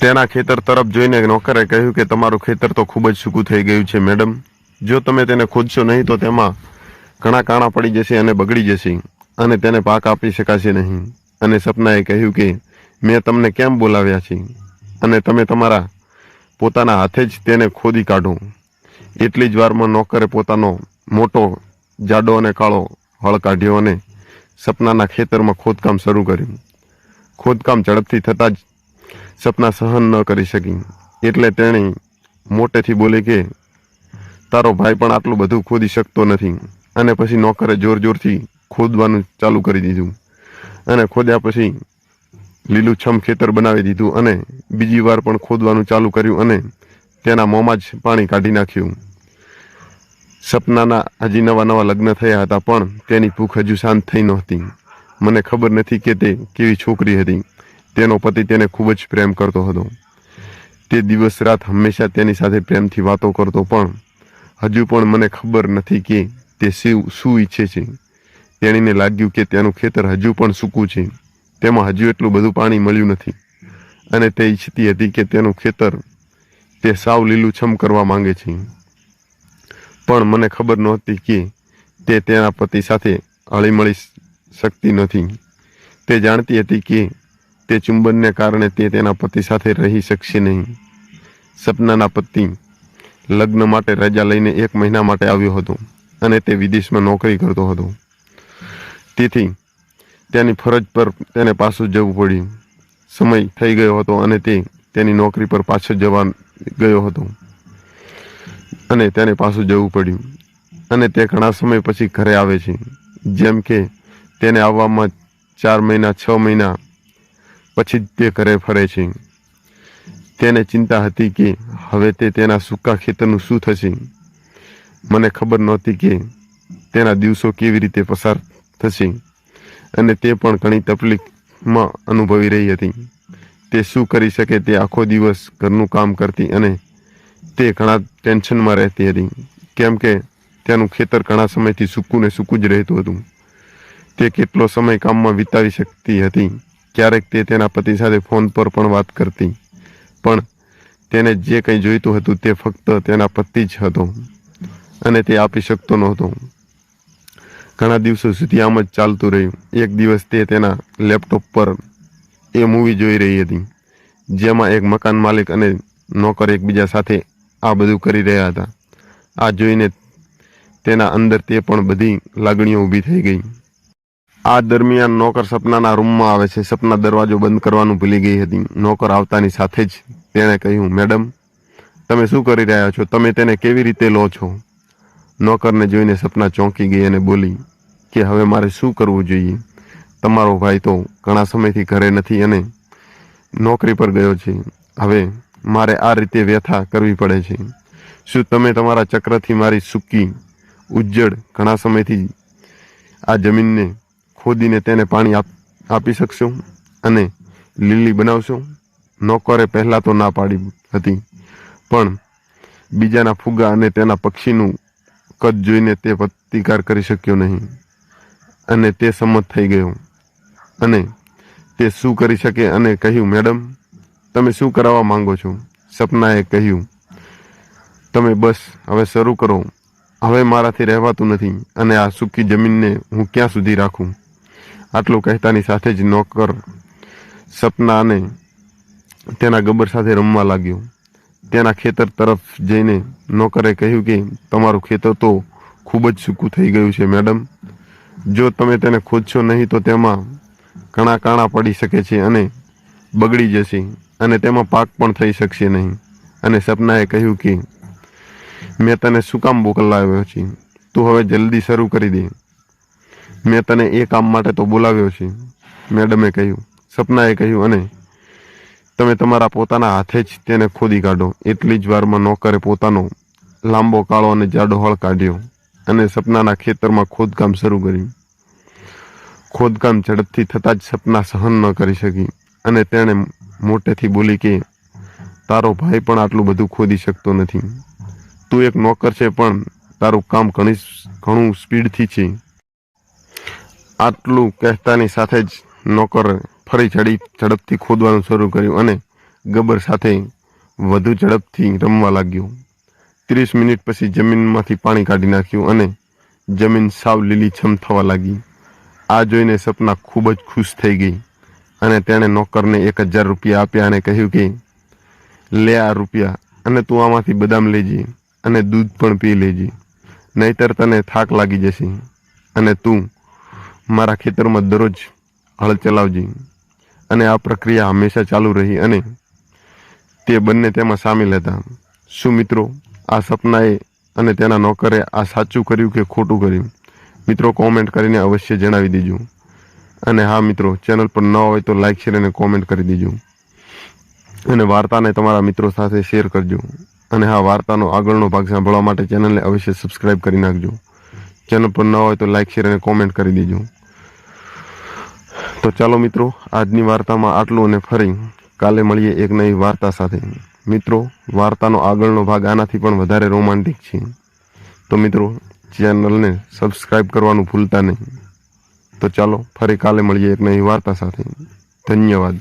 તેના ખેતર તરફ જોઈને નોકરે કહ્યું કે તમારું ખેતર તો ખૂબ જ સૂકું થઈ ગયું છે, મેડમ. જો તમે તેને ખોદશો નહીં તો તેમાં ઘણા કાણા પડી જશે અને બગડી જશે અને તેને પાક આપી શકાશે નહીં. અને સપનાએ કહ્યું કે મેં તમને કેમ બોલાવ્યા છે? અને તમે તમારા પોતાના હાથે જ તેને ખોદી કાઢો. એટલી જ વારમાં નોકરે પોતાનો મોટો, જાડો અને કાળો હળ કાઢ્યો અને સપનાના ખેતરમાં ખોદકામ શરૂ કર્યું. ખોદકામ ઝડપથી થતાં જ સપના સહન ન કરી શકી. એટલે તેણે મોટેથી બોલી કે, તારો ભાઈ પણ આટલું બધું ખોદી શકતો નથી. અને પછી નોકરે જોર જોરથી ખોદવાનું ચાલુ કરી દીધું. અને ખોદ્યા પછી લીલુંછમ ખેતર બનાવી દીધું અને બીજી વાર પણ ખોદવાનું ચાલુ કર્યું અને તેના મોંમાં જ પાણી કાઢી નાખ્યું. સપનાના હજી નવા નવા લગ્ન થયા હતા, પણ તેની ભૂખ હજુ શાંત થઈ નહોતી. મને ખબર નથી કે તે કેવી છોકરી હતી. તેનો પતિ તેને ખૂબ જ પ્રેમ કરતો હતો. તે દિવસ રાત હંમેશા તેની સાથે પ્રેમથી વાતો કરતો પણ હજુ પણ મને ખબર નથી કે તે શિવ, શું ઈચ્છે છે. તેણીને લાગ્યું કે તેનું ખેતર હજુ પણ સૂકું છે. તેમાં હજુ એટલું બધું પાણી મળ્યું નથી. અને તે ઈચ્છતી હતી કે તેનું ખેતર તે સાવ લીલુંછમ કરવા માંગે છે. પણ મને ખબર નહોતી કે તે તેના પતિ સાથે હળીમળી શકતી નથી. તે જાણતી હતી કે તે ચુંબનને કારણે તે તેના પતિ સાથે રહી શકશે નહીં. સપનાના પતિ લગ્ન માટે રજા લઈને એક મહિના માટે આવ્યો હતો અને તે વિદેશમાં નોકરી કરતો હતો. તેથી તેની ફરજ પર તેને પાછું જવું પડ્યું. સમય થઈ ગયો હતો અને તે તેની નોકરી પર પાછો જવા ગયો હતો. અને તેને પાછું જવું પડ્યું. અને તે ઘણા સમય પછી ઘરે આવે છે. જેમ કે તેને આવવામાં ચાર મહિના, છ મહિના પછી તે ઘરે ફરે છે. તેને ચિંતા હતી કે હવે તે તેના સૂકા ખેતરનું શું થશે? મને ખબર નહોતી કે તેના દિવસો કેવી રીતે પસાર થશે અને તે પણ ઘણી તકલીફમાં અનુભવી રહી હતી. તે શું કરી શકે તે આખો દિવસ ઘરનું કામ કરતી અને તે ઘણા ટેન્શનમાં રહેતી હતી. કેમ કે તેનું ખેતર ઘણા સમયથી સૂકું ને સૂકું જ રહેતું હતું. તે કેટલો સમય કામમાં વિતાવી શકતી હતી? ક્યારેક તે તેના પતિ સાથે ફોન પર પણ વાત કરતી. પણ તેને જે કંઈ જોઈતું હતું તે ફક્ત તેના પતિ જ હતો અને તે આપી શકતો નહોતો. ઘણા દિવસો સુધી આમ જ ચાલતું રહ્યું. એક દિવસ તે તેના લેપટોપ પર એ મૂવી જોઈ રહી હતી, જેમાં એક મકાન માલિક અને નોકર એકબીજા સાથે આ બધું કરી રહ્યા હતા. આ જોઈને તેના અંદર તે પણ બધી લાગણીઓ ઊભી થઈ ગઈ. આ દરમિયાન નોકર સપનાના રૂમમાં આવે છે. સપના દરવાજો બંધ કરવાનું ભૂલી ગઈ હતી. નોકર આવતાની સાથે જ તેણે કહ્યું, મેડમ, તમે શું કરી રહ્યા છો? તમે તેને કેવી રીતે લો છો? નોકરને જોઈને સપના ચોંકી ગઈ અને બોલી કે, હવે મારે શું કરવું જોઈએ? તમારો ભાઈ તો ઘણા સમયથી ઘરે નથી અને નોકરી પર ગયો છે. હવે મારે આ રીતે વ્યથા કરવી પડે છે. શું તમે તમારા ચક્રથી મારી સૂકી ઉજ્જડ ઘણા સમયથી આ જમીનને ખોદીને તેને પાણી આપ શકશો અને લીલી બનાવશો. નોકરે પહેલાં તો ના પાડી હતી, પણ બીજાના ફુગા અને તેના પક્ષીનું કદ જોઈને તે પ્રતિકાર કરી શક્યો નહીં અને તે સંમત થઈ ગયો અને તે શું કરી શકે અને કહ્યું, મેડમ, તમે શું કરાવવા માંગો છો? સપનાએ કહ્યું, તમે બસ, હવે શરૂ કરો. હવે મારાથી રહેવાતું નથી અને આ સૂકી જમીનને હું ક્યાં સુધી રાખું? આટલું કહેતાની સાથે જ નોકર સપના અને તેના ગબ્બર સાથે રમવા લાગ્યો. તેના ખેતર તરફ જઈને નોકરે કહ્યું કે, તમારું ખેતર તો ખૂબ જ સૂકું થઈ ગયું છે, મેડમ. જો તમે તેને ખોદશો નહીં તો તેમાં ઘણા કાણા પડી શકે છે અને બગડી જશે અને તેમાં પાક પણ થઈ શકશે નહીં. અને સપનાએ કહ્યું કે, મેં તને શું કામ મોકલાવ્યો છે? તું હવે જલ્દી શરૂ કરી દે. મેં તને એ કામ માટે તો બોલાવ્યો છે. મેડમે કહ્યું, સપનાએ કહ્યું, અને તમે તમારા પોતાના હાથે જ તેને ખોદી કાઢો. એટલી જ વારમાં નોકરે પોતાનો લાંબો, કાળો અને જાડો હળ કાઢ્યો અને સપનાના ખેતરમાં ખોદકામ શરૂ કર્યું. ખોદકામ ઝડપથી થતાં જ સપના સહન ન કરી શકી અને તેણે મોટેથી બોલી કે, તારો ભાઈ પણ આટલું બધું ખોદી શકતો નથી. તું એક નોકર છે પણ તારું કામ ઘણી ઘણું સ્પીડથી છે. આટલું કહેતાની સાથે જ નોકર ફરી ચડી ઝડપથી ખોદવાનું શરૂ કર્યું અને ગબર સાથે વધુ ઝડપથી રમવા લાગ્યો. ત્રીસ મિનિટ પછી જમીનમાંથી પાણી કાઢી નાખ્યું અને જમીન સાવ લીલીછમ થવા લાગી. આ જોઈને સપના ખૂબ જ ખુશ થઈ ગઈ અને તેણે નોકરને એક હજાર રૂપિયા આપ્યા અને કહ્યું કે, લે આ રૂપિયા અને તું આમાંથી બદામ લેજે અને દૂધ પણ પી લેજે, નહીતર તને થાક લાગી જશે અને તું મારા ખેતરમાં દરરોજ હળ ચલાવજી. અને આ પ્રક્રિયા હંમેશા ચાલુ રહી અને તે બંને તેમાં સામેલ હતા. શું મિત્રો, આ સપનાએ અને તેના નોકરે આ સાચું કર્યું કે ખોટું કર્યું? મિત્રો, કોમેન્ટ કરીને અવશ્ય જણાવી દેજો. અને હા મિત્રો, ચેનલ પર ન હોય તો લાઇક શેર અને કોમેન્ટ કરી દેજો. અને વાર્તાને તમારા મિત્રો સાથે શેર કરજો. અને હા, વાર્તાનો આગળનો ભાગ સાંભળવા માટે ચેનલને અવશ્ય સબસ્ક્રાઇબ કરી નાખજો. ચેનલ પર ન હોય તો લાઇક શેર અને કોમેન્ટ કરી દેજો. તો ચાલો મિત્રો, આજની વાર્તામાં આટલું અને ફરી કાલે મળીએ એક નવી વાર્તા સાથે. મિત્રો, વાર્તાનો આગળનો ભાગ આનાથી પણ વધારે રોમાન્ટિક છે. તો મિત્રો, ચેનલને સબસ્ક્રાઇબ કરવાનું ભૂલતા નહીં. તો ચાલો, ફરી કાલે મળીએ એક નવી વાર્તા સાથે. ધન્યવાદ.